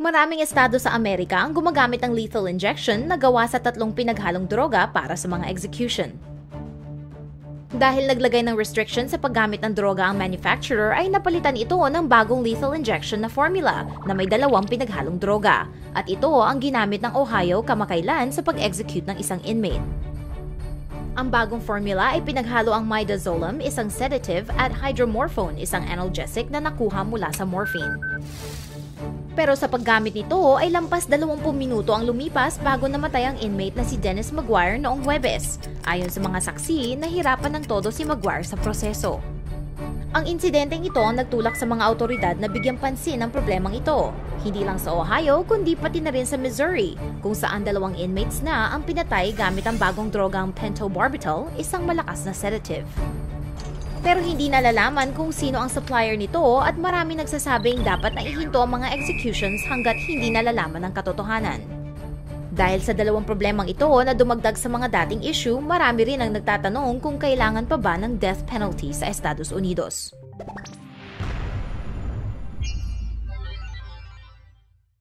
Maraming estado sa Amerika ang gumagamit ng lethal injection na gawa sa tatlong pinaghalong droga para sa mga execution. Dahil naglagay ng restriction sa paggamit ng droga ang manufacturer ay napalitan ito ng bagong lethal injection na formula na may dalawang pinaghalong droga. At ito ang ginamit ng Ohio kamakailan sa pag-execute ng isang inmate. Ang bagong formula ay pinaghalo ang midazolam, isang sedative, at hydromorphone, isang analgesic na nakuha mula sa morphine. Pero sa paggamit nito ay lampas 20 minuto ang lumipas bago namatay ang inmate na si Dennis Maguire noong Huwebes. Ayon sa mga saksi, nahirapan ng todo si Maguire sa proseso. Ang insidenteng ito ang nagtulak sa mga autoridad na bigyang pansin ang problemang ito. Hindi lang sa Ohio, kundi pati na rin sa Missouri, kung saan dalawang inmates na ang pinatay gamit ang bagong drogang pentobarbital, isang malakas na sedative. Pero hindi nalalaman kung sino ang supplier nito at marami nagsasabing dapat na ihinto ang mga executions hanggat hindi nalalaman ang katotohanan. Dahil sa dalawang problemang ito na dumagdag sa mga dating issue, marami rin ang nagtatanong kung kailangan pa ba ng death penalty sa Estados Unidos.